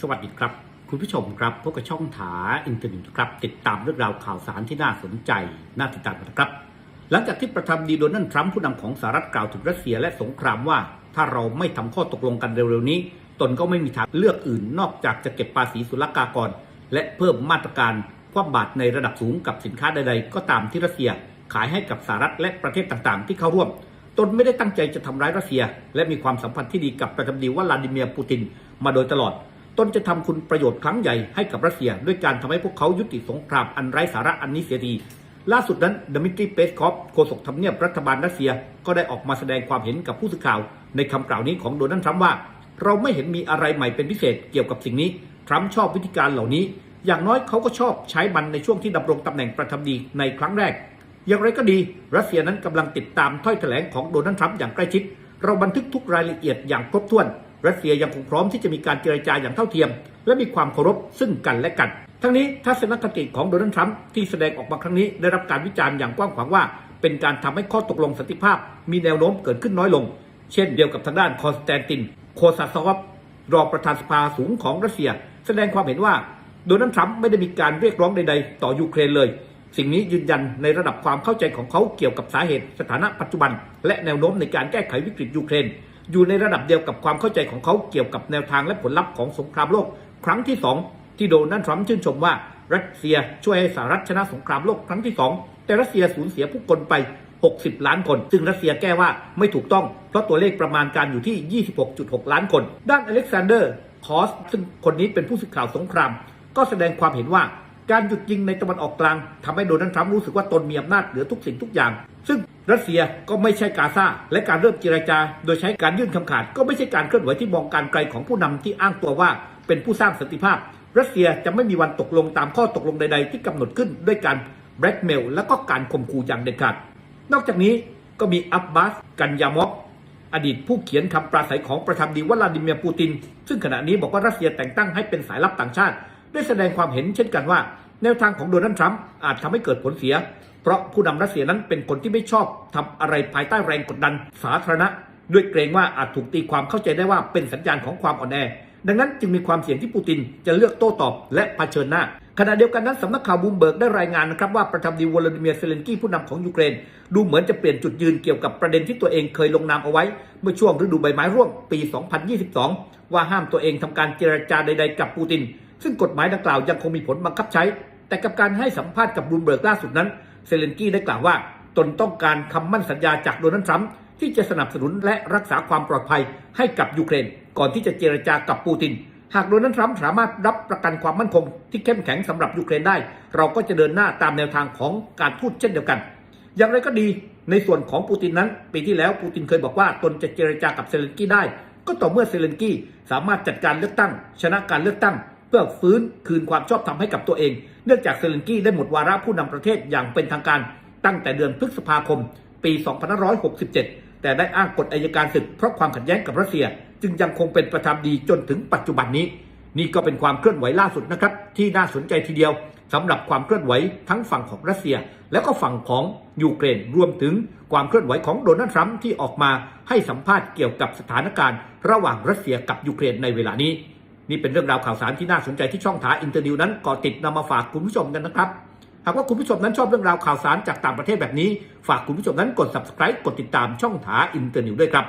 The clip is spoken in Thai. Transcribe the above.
สวัสดีครับ คุณผู้ชมครับพบกับช่องถาอินเทอร์เน็ตครับ ติดตามเรื่องราวข่าวสารที่น่าสนใจ น่าติดตามกันะครับ หลังจากที่ประธานดีโดนัลด์ทรัมป์ผู้นำของสหรัฐกล่าวถึงรัสเซียและสงครามว่า ถ้าเราไม่ทำข้อตกลงกันเร็วๆนี้ ตนก็ไม่มีทางเลือกอื่น นอกจากจะเก็บภาษีศุลกากร และเพิ่มมาตรการคว่ำบาตรในระดับสูงกับสินค้าใดๆ ก็ตามที่รัสเซียขายให้กับสหรัฐและประเทศต่างๆ ที่เข้าร่วม ตนไม่ได้ตั้งใจจะทำร้ายรัสเซีย และมีความสัมพันธ์ที่ดีกับประธานดีวลาดิเมียร์ปูตินมาโดยตลอด ตนจะทำคุณประโยชน์ครั้งใหญ่ให้กับรัสเซีย ด้วยการทำให้พวกเขายุติสงครามอันไร้สาระอันนี้เสียทีล่าสุดนั้นดมิตรีเปสคอฟโฆษกทำเนียบรัฐบาลรัสเซียก็ได้ออกมาแสดงความเห็นกับผู้สื่อข่าว ในคำกล่าวนี้ของโดนัลด์ทรัมป์ว่า เราไม่เห็นมีอะไรใหม่เป็นพิเศษเกี่ยวกับสิ่งนี้ ทรัมป์ชอบวิธีการเหล่านี้ อย่างน้อยเขาก็ชอบใช้มันในช่วงที่ดำรงตำแหน่งประธานาธิบดีในครั้งแรก อย่างไรก็ดี รัสเซียนั้นกำลังติดตามถ้อยแถลงของโดนัลด์ทรัมป์อย่างใกล้ชิด เราบันทึกทุกรายละเอียดอย่างครบถ้วน รัสเซียยังคงพร้อมที่จะมีการเจรจาอย่างเท่าเทียม และมีความเคารพซึ่งกันและกัน ทั้งนี้ทัศนคติของโดนัลด์ทรัมป์ที่แสดงออกมาครั้งนี้ได้รับการวิจารณ์อย่างกว้างขวางว่า เป็นการทำให้ข้อตกลงสันติภาพ มีแนวโน้มเกิดขึ้นน้อยลง เช่นเดียวกับทางด้านคอนสแตนติน โคซาซอฟรองประธานสภาสูงของรัสเซีย แสดงความเห็นว่าโดนัลด์ทรัมป์ไม่ได้มีการเรียกร้องใด ๆ ต่อยูเครนเลย สิ่งนี้ยืนยันในระดับความเข้าใจของเขาเกี่ยวกับสาเหตุสถานะปัจจุบัน และแนวโน้มในการแก้ไขวิกฤตยูเครน อยู่ในระดับเดียวกับความเข้าใจของเขาเกี่ยวกับแนวทางและผลลัพธ์ของสงครามโลก ครั้งที่สองที่โดนัลด์ทรัมป์ชื่นชมว่ารัสเซียช่วยให้สหรัฐชนะสงครามโลกครั้งที่สองแต่รัสเซียสูญเสียผู้คนไป 60 ล้านคน ซึ่งรัสเซียแก้ว่าไม่ถูกต้อง เพราะตัวเลขประมาณการอยู่ที่ 26.6 ล้านคน ด้านอเล็กซานเดอร์คอสซึ่งคนนี้เป็นผู้สื่อข่าวสงคราม ก็แสดงความเห็นว่า การหยุดยิงในตะวันออกกลางทำให้โดนัลด์ทรัมป์รู้สึกว่าตนมีอำนาจเหนือทุกสิ่งทุกอย่าง ซึ่งรัสเซียก็ไม่ใช่กาซาและการเริ่มเจรจา โดยใช้การยื่นคำขาด ก็ไม่ใช่การเคลื่อนไหวที่มองการไกลของผู้นำที่อ้างตัวว่า เป็นผู้สร้างสันติภาพ รัสเซียจะไม่มีวันตกลงตามข้อตกลงใด ๆ ที่กำหนดขึ้นด้วยการแบล็กเมลและก็การข่มขู่อย่างเด็ดขาดนอกจากนี้ก็มีอับบาสกันยามอฟอดีตผู้เขียนคำปราศัยของประธานดีวลาดิเมียร์ปูติน ซึ่งขณะนี้บอกว่ารัสเซียแต่งตั้งให้เป็นสายลับต่างชาติ ได้แสดงความเห็นเช่นกันว่า แนวทางของโดนัลด์ทรัมป์อาจทำให้เกิดผลเสีย เพราะผู้นำรัสเซียนั้นเป็นคนที่ไม่ชอบทำอะไรภายใต้แรงกดดันสาธารณะ ด้วยเกรงว่าอาจถูกตีความเข้าใจได้ว่าเป็นสัญญาณของความอ่อนแอดังนั้นจึงมีความเสี่ยงที่ปูตินจะเลือกโต้ตอบและเผชิญหน้า ขณะเดียวกันนั้นสำนักข่าวบูมเบิร์กได้รายงานนะครับว่าประธานดีวลาดิเมียร์เซเลนกี้ผู้นำของยูเครน ดูเหมือนจะเปลี่ยนจุดยืนเกี่ยวกับประเด็นที่ตัวเองเคยลงนามเอาไว้ เมื่อช่วงฤดูใบไม้ร่วงปี 2022 ว่าห้ามตัวเองทำการเจรจาใด ๆ กับปูติน ซึ่งกฎหมายดังกล่าวยังคงมีผลบังคับใช้ แต่กับการให้สัมภาษณ์กับบูเบิร์กล่าสุดนั้น เซเลนกี้ได้กล่าวว่า ตนต้องการคำมั่นสัญญาจากโดนัลด์ทรัมป์ที่จะสนับสนุนและรักษาความปลอดภัยให้กับยูเครน ก่อนที่จะเจรจากับปูติน หากโดนัลด์ทรัมป์สามารถรับประกันความมั่นคง ที่เข้มแข็งสำหรับยูเครนได้ เราก็จะเดินหน้าตามแนวทางของการทูตเช่นเดียวกัน อย่างไรก็ดีในส่วนของปูตินนั้น ปีที่แล้วปูตินเคยบอกว่าตนจะเจรจากับเซเลนกี้ได้ ก็ต่อเมื่อเซเลนกี้สามารถจัดการเลือกตั้ง ชนะการเลือกตั้ง เพื่อฟื้นคืนความชอบธรรมให้กับตัวเอง เนื่องจากเซเลนกี้ได้หมดวาระผู้นำประเทศอย่างเป็นทางการตั้งแต่เดือนพฤษภาคม ปี 2567 แต่ได้อ้างกฎอายการศึกเพราะความขัดแย้งกับรัสเซีย จึงยังคงเป็นประธานาธิบดีจนถึงปัจจุบันนี้ นี่ก็เป็นความเคลื่อนไหวล่าสุดนะครับ ที่น่าสนใจทีเดียวสำหรับความเคลื่อนไหวทั้งฝั่งของรัสเซีย แล้วก็ฝั่งของยูเครนรวมถึงความเคลื่อนไหวของโดนัลด์ทรัมป์ที่ออกมาให้สัมภาษณ์เกี่ยวกับสถานการณ์ ระหว่างรัสเซียกับยูเครนในเวลานี้ นี่เป็นเรื่องราวข่าวสารที่น่าสนใจที่ช่องถาอินเตอร์นิวนั้นก่อติดนำมาฝากคุณผู้ชมกันนะครับหากว่าคุณผู้ชมนั้นชอบเรื่องราวข่าวสารจากต่างประเทศแบบนี้ ฝากคุณผู้ชมนั้นกด subscribe กดติดตามช่องถาอินเตอร์นิวด้วยครับ